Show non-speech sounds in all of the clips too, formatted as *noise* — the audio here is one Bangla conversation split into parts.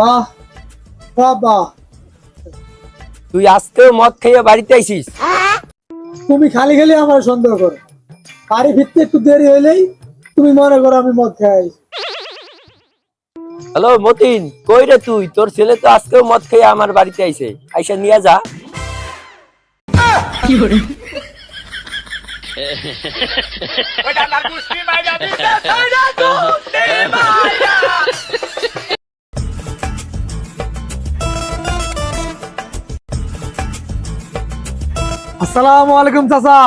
বাহ বাহ বাহ। তুই আজকেও মদ খেয়ে বাড়িতে আইসিস তুমি খালি খালি আমার সন্দেহ করো। বাড়ি ফিরতে একটু দেরি হইলেই তুমি মনে করো আমি মদ খাই হ্যালো মতিন কই রে তুই? তোর ছেলে তো আজকেও মদ খেয়ে আমার বাড়িতে আইছে। আইসা নিয়ে যা। *laughs* আসসালামু আলাইকুম চাচা।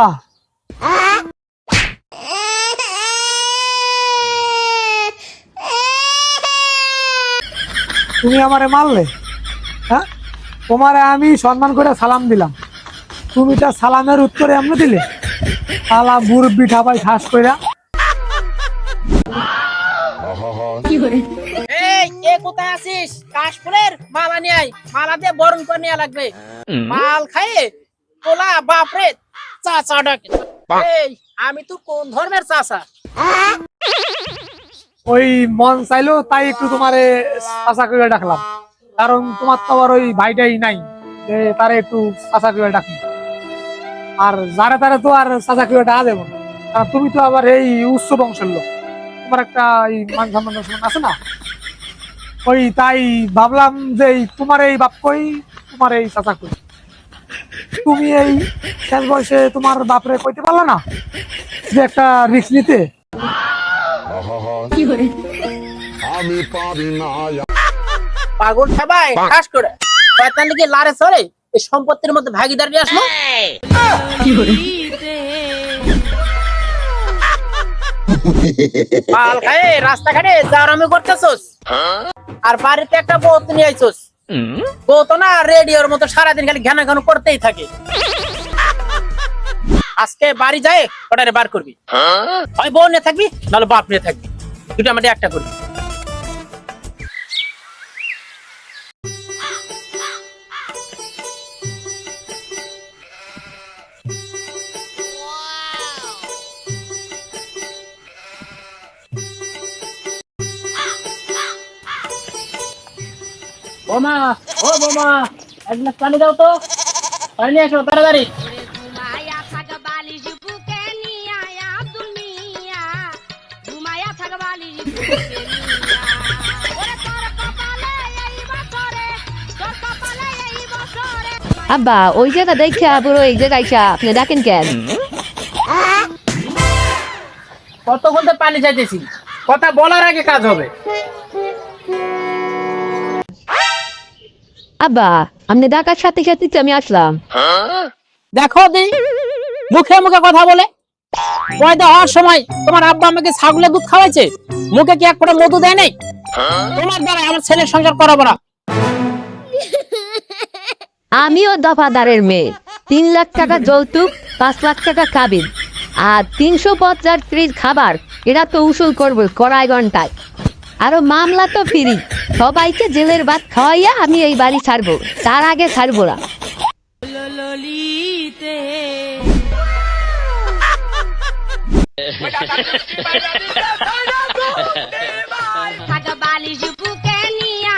তুমি আমারে মারলে? হ্যাঁ? তোমারে আমি সম্মান করে সালাম দিলাম। তুমি তার সালামের উত্তরে এমনি দিলে? সালাম মুরব্বি ঠাপাই ঠাস কইরা। এই কে কোথায় আছিস? কাশফুলের মালা নিয়ে আয়। মালা দিয়ে বরণ করে নেওয়া লাগবে। মাল খাইয়ে তোলা বাপরে চাচা ডাকে। এই আমি তো কোন ধর্মের চাচা? ওই মন চাইলো তাই একটু তোমারে চাচা করে ডাকলাম। কারণ তোমার তো আবার ওই ভাইটাই নাই যে তারে একটু চাচা করে ডাকি আর যারা তারা তো আর চাচা করে ডাকা দেবো না। কারণ তুমি তো আবার এই উচ্চ বংশের লোক। তোমার একটা এই মান সম্মান আছে না? ওই তাই ভাবলাম যে এই তোমার এই বাপ কই তোমার এই চাচা কই তুমি এই শেষ বয়সে তোমার বাপরে কইতে পারলা না যে একটা রিস্ক নিতে? আমি পারি না। পাগল সবাই কাশ করে। শয়তান লারে চলে এই সম্পত্তির মধ্যে ভাগিদার নিয়ে আসলো? *laughs* মাল খাইয়ে রাস্তাঘাটে জারামি করতেছস। আর বাড়িতে একটা বউ নিয়ে আইছস। বউ তো না রেডিওর মতো সারাদিন খালি ঘ্যানা ঘন করতেই থাকে। আজকে বাড়ি যায় ওটারে বার করবি। হয়? বউ নিয়ে থাকবি নাহলে বাপ নিয়ে থাকবি। দুটো আমাদের একটা করবি। বোমা ও বোমা এক গ্লাস পানি দাও তো। পানি নিয়ে আসো তাড়াতাড়ি। আব্বা ওই জায়গা দেখে পুরো এই জায়গায় আইসা আপনি ডাকেন কেন? কতক্ষণ তো পানি চাইতেছি? কথা বলার আগে কাজ হবে। আব্বা আপনি ডাকার সাথে সাথে আমি আসলাম। দেখো দি মুখে মুখে কথা বলে। পয়দা হওয়ার সময় তোমার আব্বা আমাকে ছাগলের দুধ খাওয়াইছে মুখে কি এক ফোঁটা মধু দেয় নাই? তোমার দ্বারা আমার ছেলের সংসার করাবো না। আমিও দফাদারের মেয়ে। তিন লাখ টাকা যৌতুক পাঁচ লাখ টাকা কাবিন। আর তিনশো পঁচাত্রিশ খাবার এরা তো উসুল করবে কড়াই ঘন্টায়। আরও মামলা তো ফিরি। সবাইকে জেলের ভাত খাওয়াইয়া আমি এই বাড়ি ছাড়বো। তার আগে ছাড়বো না। থাক বালিশ বুকে নিয়া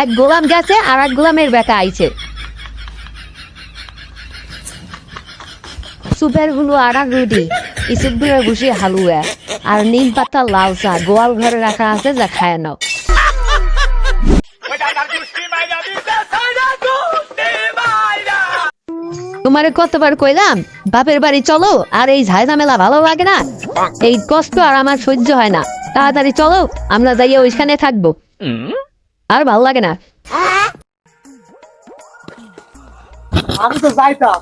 এক গোলাম গেছে আর এক গোলামের বেটা আইছে। সুপেরগুলো এক রুটি ইসুপগুলো বসে হালুয়া, আর নিম পাতা লাল চা, গোয়াল ঘরে রাখা আছে যা খায় নাও। তোমারে কতবার কইলাম, বাপের বাড়ি চলো, আর এই ঝামেলা ভালো লাগে না। এই কষ্ট আর আমার সহ্য হয় না। তাড়াতাড়ি চলো, আমরা যাইয়ে ওইখানে থাকব। আর ভালো লাগে না। আমি তো যাইতাম।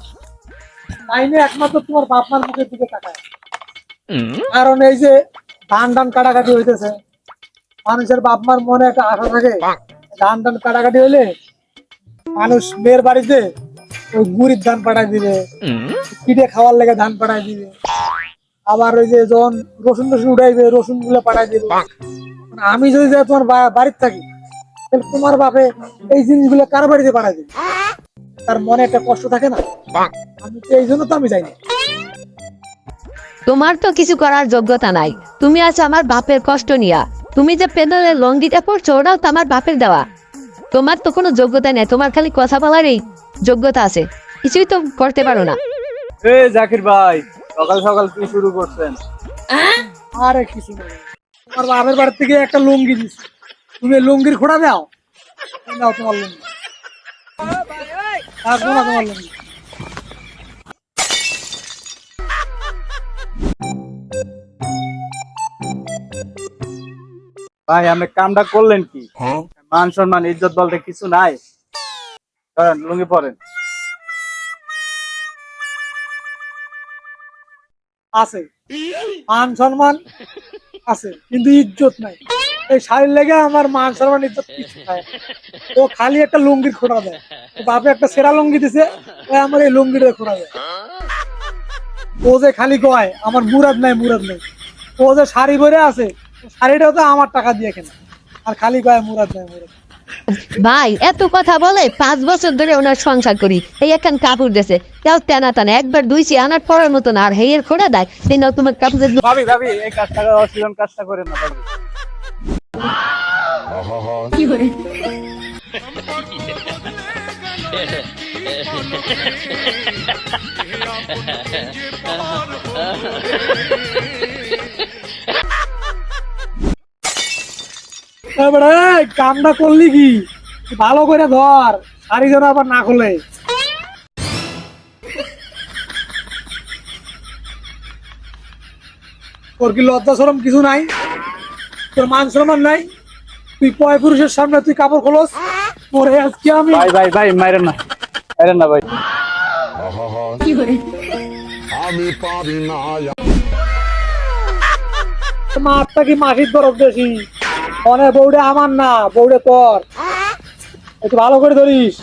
তাইলে একমাত্র তোমার বাপ মার মুখের দিকে তাকায়। কারণ এই যে ধান টান কাটাকাটি হইতেছে মানুষের বাপ মার মনে একটা আশা থাকে ধান টান কাটাকাটি হইলে মানুষ মেয়ের বাড়িতে ওই গুড়ির ধান পাঠাই দিবে পিঠে খাওয়ার লেগে ধান পাঠাই দিবে। আবার ওই যে যখন রসুন টসুন উঠাইবে রসুনগুলো পাঠাই দিবে আমি যদি যাই তোমার বা- বাড়িতে থাকি তাহলে তোমার বাপে এই জিনিসগুলো কার বাড়িতে পাঠাই দিবে? তার মনে একটা কষ্ট থাকে না? আমি তো এই জন্য তো আমি যাই না তোমার তো কিছু করার যোগ্যতা নাই। তুমি আছো আমার বাপের কষ্ট নিয়া। তুমি যে পেদলের লঙ্গিটা পড়ছো ওটাও তো আমার বাপের দেওয়া। তোমার তো কোনো যোগ্যতা নেই তোমার খালি কথা বলারই যোগ্যতা আছে। কিছুই তো করতে পারো না। এ জাকির ভাই সকাল সকাল কি শুরু করছেন? আরে কিছু না। তোমার বাপের বাড়ি থেকে একটা লুঙ্গি দিছি তুমি লুঙ্গির খোড়া দাও। নাও তোমার লুঙ্গি। থাকব না তোমার লুঙ্গি। ভাই আপনি কামটা করলেন কি? মান সম্মান ইজ্জত বলতে কিছু নাই। করেন লুঙ্গি পরেন। আছে। মান সম্মান আছে কিন্তু ইজ্জত নাই। এই শাড়ির লেগে আমার মান সম্মান ইজ্জত কিছু নাই ও খালি একটা লুঙ্গির খোড়া দেয়। বাপে একটা সেরা লুঙ্গি দিছে ও আমার এই লুঙ্গিটা খোড়া দেয়। ও যে খালি কয় আমার মুরাদ নাই মুরাদ নাই। ও যে শাড়ি পরে আছে তো আমার টাকা দিয়ে কেনা। আর খালি কয় মুরাদ নাই মুরাদ ভাই এত কথা বলে পাঁচ বছর ধরে ওনার সংসার করি। এই এখন কাপড় দেশে কেউ তেনা টানা একবার দুইছি আনার পরের মতন আর হেয়ের খোড়া দেয়। সেই নাও তোমার কাপড়ের ভাবি ভাবি এই কাজটা অশীলন কাজটা করেন না এই কামটা করলি কি? ভালো করে ধর, শাড়ি যেন আবার না খোলে। তোর কি লজ্জা সরম কিছু নাই? তোর মান সম্মান নাই? তুই পয় পুরুষের সামনে তুই কাপড় খোলস। পরে আজকে আমি ভাই ভাই ভাই মাইরেন না। মাইরেন না ভাই। আমি পারি না মারটা কি মাসির তরফ বেশি মনে বউরে আমার না বউরে তোর। একটু ভালো করে ধরিস।